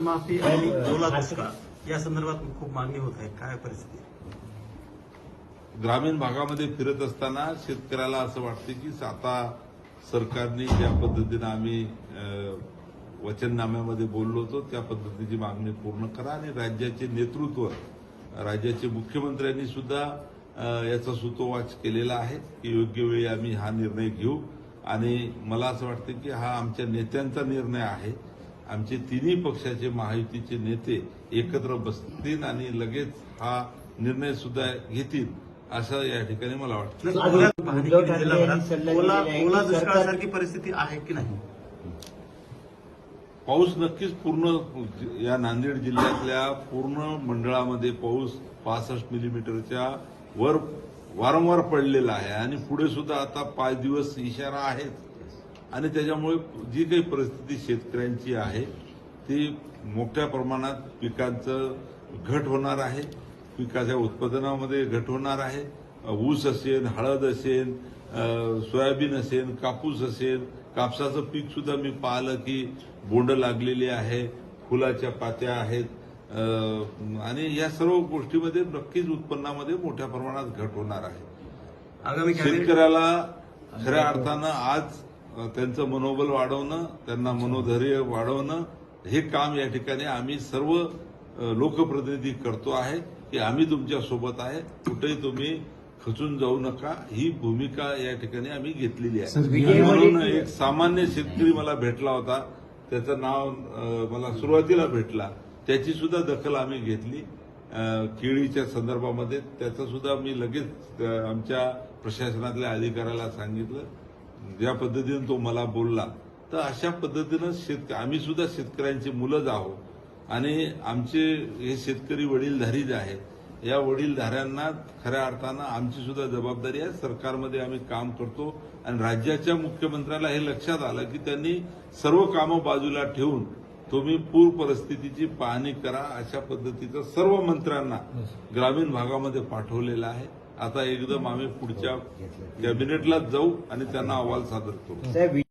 माफी आणि ओला दुष्काळ या संदर्भात खूप मागणी होत आहे. काय परिस्थिती ग्रामीण भागामध्ये फिरत असताना शेतकऱ्याला असं वाटतं की आता सरकारने ज्या पद्धतीनं आम्ही वचननाम्यामध्ये बोललो होतो त्या पद्धतीची मागणी पूर्ण करा आणि राज्याचे नेतृत्व राज्याचे मुख्यमंत्र्यांनी सुद्धा याचा सुतोवाच केलेला आहे की योग्य वेळी आम्ही हा निर्णय घेऊ. आणि मला असं वाटतं की हा आमच्या नेत्यांचा निर्णय आहे. आमचे तिन्ही पक्षाचे महायुतीचे नेते एकत्र बसतील आणि लगेच हा निर्णय सुद्धा घेतील असं या ठिकाणी मला वाटतं. परिस्थिती आहे की नाही? पाऊस नक्कीच पूर्ण या नांदेड जिल्ह्यातल्या पूर्ण मंडळामध्ये पाऊस पासष्ट मिलीमीटरच्या वर वारंवार पडलेला आहे आणि पुढे सुद्धा आता पाच दिवस इशारा आहेच. आणि त्याच्यामुळे जी काही परिस्थिती शेतकऱ्यांची आहे ती मोठ्या प्रमाणात पिकांचं घट होणार आहे. पिकाच्या उत्पादनामध्ये घट होणार आहे. ऊस असेल हळद असेल सोयाबीन असेल कापूस असेल कापसाचं पीक सुद्धा मी पाहिलं की बोंड लागलेली आहे फुलाच्या पात्या आहेत. आणि या सर्व गोष्टीमध्ये नक्कीच उत्पन्नामध्ये मोठ्या प्रमाणात घट होणार आहे. शेतकऱ्याला खऱ्या अर्थानं आज त्यांचं मनोबल वाढवणं त्यांना मनोधैर्य वाढवणं हे काम या ठिकाणी आम्ही सर्व लोकप्रतिनिधी करतो आहे की आम्ही तुमच्यासोबत आहे. कुठेही तुम्ही खचून जाऊ नका. ही भूमिका या ठिकाणी आम्ही घेतलेली आहे. म्हणून एक सामान्य शेतकरी मला भेटला होता. त्याचं नाव मला सुरुवातीला भेटला. त्याची सुद्धा दखल आम्ही घेतली. केळीच्या संदर्भामध्ये. त्याचं सुद्धा मी लगेच आमच्या प्रशासनातल्या अधिकाऱ्याला सांगितलं. ज्या पद्धतीने तो मला बोलला तर अशा पद्धतीनं शेतक आम्ही सुद्धा शेतकऱ्यांची मुलंच आहोत. आणि आमचे हे शेतकरी वडीलधारी जे आहेत या वडीलधाऱ्यांना खऱ्या अर्थानं आमची सुद्धा जबाबदारी आहे. सरकारमध्ये आम्ही काम करतो. आणि राज्याच्या मुख्यमंत्र्याला हे लक्षात आलं की त्यांनी सर्व कामं बाजूला ठेवून तुम्ही पूर परिस्थितीची पाहणी करा अशा पद्धतीचं सर्व मंत्र्यांना ग्रामीण भागामध्ये पाठवलेलं आहे. आता एकदम आम्ही पुढच्या कॅबिनेटलाच जाऊ आणि त्यांना अहवाल सादर करू.